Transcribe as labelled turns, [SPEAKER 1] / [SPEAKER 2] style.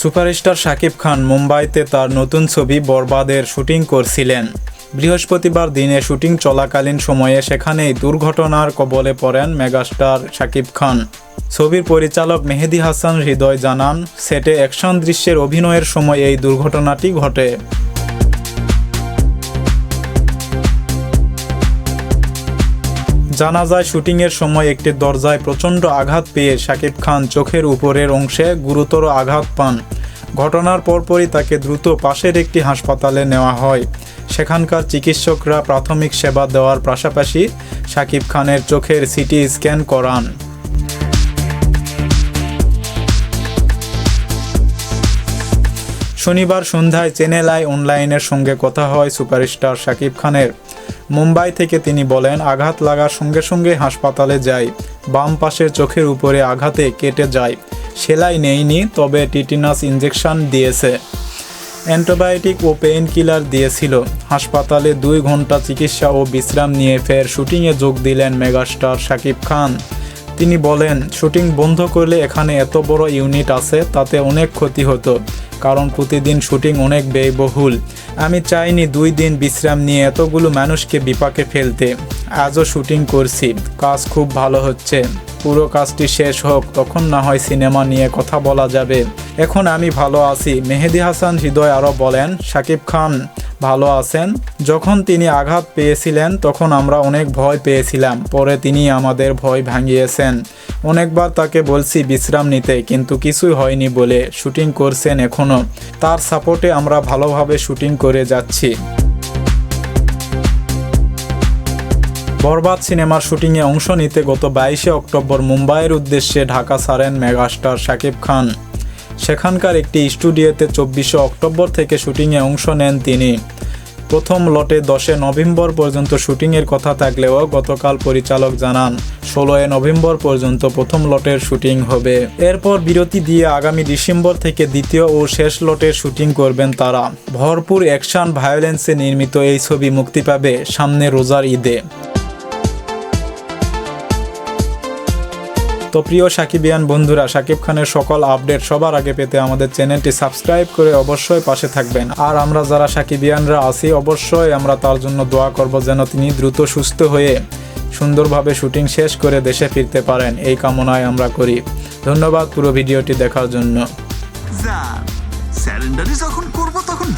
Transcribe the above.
[SPEAKER 1] Superstar Shakib Khan মুম্বাইতে তার নতুন ছবি বরবাদের শুটিং করছিলেন। বৃহস্পতিবার দিনে শুটিং চলাকালীন সময়ে সেখানেই দুর্ঘটনার কবলে পড়েন মেগাস্টার শাকিব খান। ছবির পরিচালক মেহেদি হাসান হৃদয় জানান, সেটে অ্যাকশন দৃশ্যের অভিনয়ের সময় এই দুর্ঘটনাটি ঘটে। জানা যায় শুটিংয়ের সময় একটি দরজায় প্রচণ্ড আঘাত পেয়ে শাকিব খান চোখের উপরের অংশে গুরুতর আঘাত পান। ঘটনার পরপরই তাকে দ্রুত পাশের একটি হাসপাতালে নেওয়া হয়। সেখানকার চিকিৎসকরা প্রাথমিক সেবা দেওয়ার পাশাপাশি শাকিব খানের চোখের সিটি স্ক্যান করান। শনিবার সন্ধ্যায় চ্যানেল আই অনলাইনের সঙ্গে কথা হয় সুপারস্টার শাকিব খানের। মুম্বাই থেকে তিনি বলেন, আঘাত লাগার সঙ্গে সঙ্গে হাসপাতালে যাই, বাম পাশের চোখের উপরে আঘাতে কেটে যায় সেলাই নেইনি, তবে টিটিনাস ইঞ্জেকশন দিয়েছে। অ্যান্টিবায়োটিক ও পেইন কিলার দিয়েছিল। হাসপাতালে দুই ঘণ্টা চিকিৎসা ও বিশ্রাম নিয়ে ফের শুটিংয়ে যোগ দিলেন মেগাস্টার শাকিব খান। তিনি বলেন, শুটিং বন্ধ করলে এখানে এত বড় ইউনিট আছে, তাতে অনেক ক্ষতি হতো, কারণ প্রতিদিন শুটিং অনেক ব্যয়বহুল। আমি চাইনি দুই দিন বিশ্রাম নিয়ে এতগুলো মানুষকে বিপাকে ফেলতে। আজও শুটিং করছি, কাজ খুব ভালো হচ্ছে। পুরো কাজটি শেষ হোক, তখন না হয় সিনেমা নিয়ে কথা বলা যাবে। এখন আমি ভালো আছি। মেহেদি হাসান হৃদয় আরও বলেন, শাকিব খান ভালো আছেন? যখন তিনি আঘাত পেয়েছিলেন, তখন আমরা অনেক ভয় পেয়েছিলাম। পরে তিনি আমাদের ভয় ভাঙিয়েছেন। অনেকবার তাকে বলছি, বিশ্রাম নিতে। কিন্তু কিছুই হয়নি বলে শুটিং করছেন এখনও তার সাপোর্টে আমরা ভালোভাবে শুটিং করে যাচ্ছি। বরবাদ সিনেমার শুটিংয়ে অংশ নিতে গত বাইশে অক্টোবর মুম্বাইয়ের উদ্দেশ্যে ঢাকা ছাড়েন মেগাস্টার শাকিব খান। সেখানকার একটি স্টুডিওতে চব্বিশে অক্টোবর থেকে শুটিংয়ে অংশ নেন তিনি। প্রথম লটে দশে নভেম্বর পর্যন্ত শুটিংয়ের কথা থাকলেও গতকাল পরিচালক জানান, ষোলোই নভেম্বর পর্যন্ত প্রথম লটের শুটিং হবে। এরপর বিরতি দিয়ে আগামী ডিসেম্বর থেকে দ্বিতীয় ও শেষ লটের শুটিং করবেন তারা। ভরপুর অ্যাকশন ভায়োলেন্সে নির্মিত এই ছবি মুক্তি পাবে সামনে রোজার ঈদে। তো প্রিয় সাকিবিয়ান বন্ধুরা, সাকিব খানের সকল আপডেট সবার আগে পেতে আমাদের চ্যানেলটি সাবস্ক্রাইব করে অবশ্যই পাশে থাকবেন। আর আমরা যারা সাকিবিয়ানরা আছি, অবশ্যই আমরা তার জন্য দোয়া করব যেন তিনি দ্রুত সুস্থ হয়ে সুন্দরভাবে শুটিং শেষ করে দেশে ফিরতে পারেন। এই কামনায় আমরা করি। ধন্যবাদ পুরো ভিডিওটি দেখার জন্য।
[SPEAKER 2] যখন করব তখন